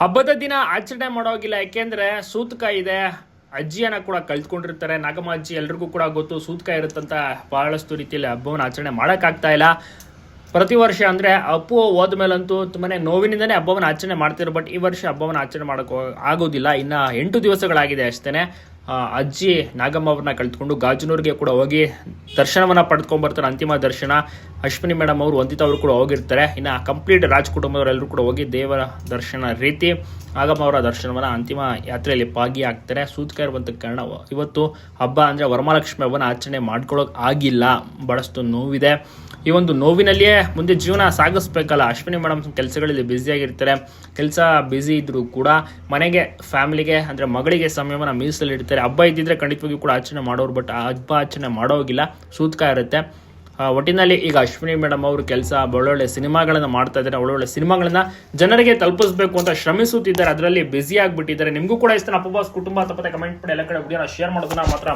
ಹಬ್ಬದ ದಿನ ಆಚರಣೆ ಮಾಡೋಗಿಲ್ಲ ಯಾಕೆಂದ್ರೆ ಸೂತಕ ಇದೆ. ಅಜ್ಜಿಯನ್ನ ಕೂಡ ಕಳ್ತ್ಕೊಂಡಿರ್ತಾರೆ ನಾಗಮ್ಮ ಅಜ್ಜಿ ಎಲ್ರಿಗೂ ಕೂಡ ಗೊತ್ತು ಸೂತಕ ಇರುತ್ತಂತ ಬಹಳಷ್ಟು ರೀತಿಯಲ್ಲಿ ಹಬ್ಬವನ್ನು ಆಚರಣೆ ಮಾಡೋಕ್ಕಾಗ್ತಾ ಇಲ್ಲ. ಪ್ರತಿ ವರ್ಷ ಅಂದ್ರೆ ಅಪ್ಪು ಹೋದ್ಮೇಲಂತೂ ತುಂಬಾನೇ ನೋವಿನಿಂದನೇ ಹಬ್ಬವನ್ನು ಆಚರಣೆ ಮಾಡ್ತಿರೋ ಬಟ್ ಈ ವರ್ಷ ಹಬ್ಬವನ್ನು ಆಚರಣೆ ಮಾಡೋಕ್ಕೆ ಆಗೋದಿಲ್ಲ. ಇನ್ನ ಎಂಟು ದಿವಸಗಳಾಗಿದೆ ಅಷ್ಟೇನೆ. ಆ, ಅಜ್ಜಿ ನಾಗಮ್ಮ ಅವ್ರನ್ನ ಕಳ್ತ್ಕೊಂಡು ಗಾಜನೂರಿಗೆ ಕೂಡ ಹೋಗಿ ದರ್ಶನವನ್ನ ಪಡೆದುಕೊಂಡ್ ಬರ್ತಾರೆ, ಅಂತಿಮ ದರ್ಶನ. ಅಶ್ವಿನಿ ಮೇಡಮ್ ಅವರು, ವಂದಿತಾ ಅವರು ಕೂಡ ಹೋಗಿರ್ತಾರೆ. ಇನ್ನು ಕಂಪ್ಲೀಟ್ ರಾಜ್ ಕುಟುಂಬದವರೆಲ್ಲರೂ ಕೂಡ ಹೋಗಿ ದೇವರ ದರ್ಶನ ರೀತಿ ನಾಗಮ್ಮ ಅವರ ದರ್ಶನವನ್ನ ಅಂತಿಮ ಯಾತ್ರೆಯಲ್ಲಿ ಭಾಗಿಯಾಗ್ತಾರೆ. ಸೂತ್ಕ ಇರುವಂಥ ಕಾರಣ ಇವತ್ತು ಹಬ್ಬ ಅಂದ್ರೆ ವರಮಹಾಲಕ್ಷ್ಮಿ ಹಬ್ಬನ ಆಚರಣೆ ಮಾಡ್ಕೊಳ್ಳೋಕೆ ಆಗಿಲ್ಲ. ಬಹಳಷ್ಟು ನೋವಿದೆ. ಈ ಒಂದು ನೋವಿನಲ್ಲಿಯೇ ಮುಂದೆ ಜೀವನ ಸಾಗಿಸ್ಬೇಕಲ್ಲ. ಅಶ್ವಿನಿ ಮೇಡಮ್ ಕೆಲಸಗಳಲ್ಲಿ ಬ್ಯುಸಿಯಾಗಿರ್ತಾರೆ ಕೆಲಸ ಬ್ಯುಸಿ ಇದ್ದರೂ ಕೂಡ ಮನೆಗೆ ಫ್ಯಾಮಿಲಿಗೆ ಅಂದರೆ ಮಗಳಿಗೆ ಸಮಯವನ್ನು ಮೀಸಲಿಡ್ತಾರೆ. ಹಬ್ಬ ಇದ್ದಿದ್ರೆ ಖಂಡಿತವಾಗಿಯೂ ಕೂಡ ಆಚರಣೆ ಮಾಡೋರು ಬಟ್ ಆ ಹಬ್ಬ ಆಚರಣೆ ಮಾಡೋಗಿಲ್ಲ ಸೂತ್ಕ ಇರುತ್ತೆ ಒಟ್ಟಿನಲ್ಲಿ ಈಗ ಅಶ್ವಿನಿ ಮೇಡಮ್ ಅವರು ಕೆಲಸ ಒಳ್ಳೊಳ್ಳೆ ಸಿನಿಮಾಗಳನ್ನ ಮಾಡ್ತಾ ಇದ್ದಾರೆ ಒಳ್ಳೊಳ್ಳೆ ಸಿನಿಮಾಗಳನ್ನ ಜನರಿಗೆ ತಲುಪಿಸಬೇಕು ಅಂತ ಶ್ರಮಿಸುತ್ತಿದ್ದಾರೆ ಅದರಲ್ಲಿ ಬ್ಯುಸಿ ಆಗಿಬಿಟ್ಟಿದ್ದಾರೆ ನಿಮಗೂ ಕೂಡ ಇಷ್ಟ ಅಪ್ಪಬಾಸ್ ಕುಟುಂಬ ತಪ್ಪದೆ ಕಮೆಂಟ್ ಮಾಡಿ ಎಲ್ಲ ಕಡೆ ವಿಡಿಯೋನ ಶೇರ್ ಮಾಡೋದನ್ನ ಮಾತ್ರ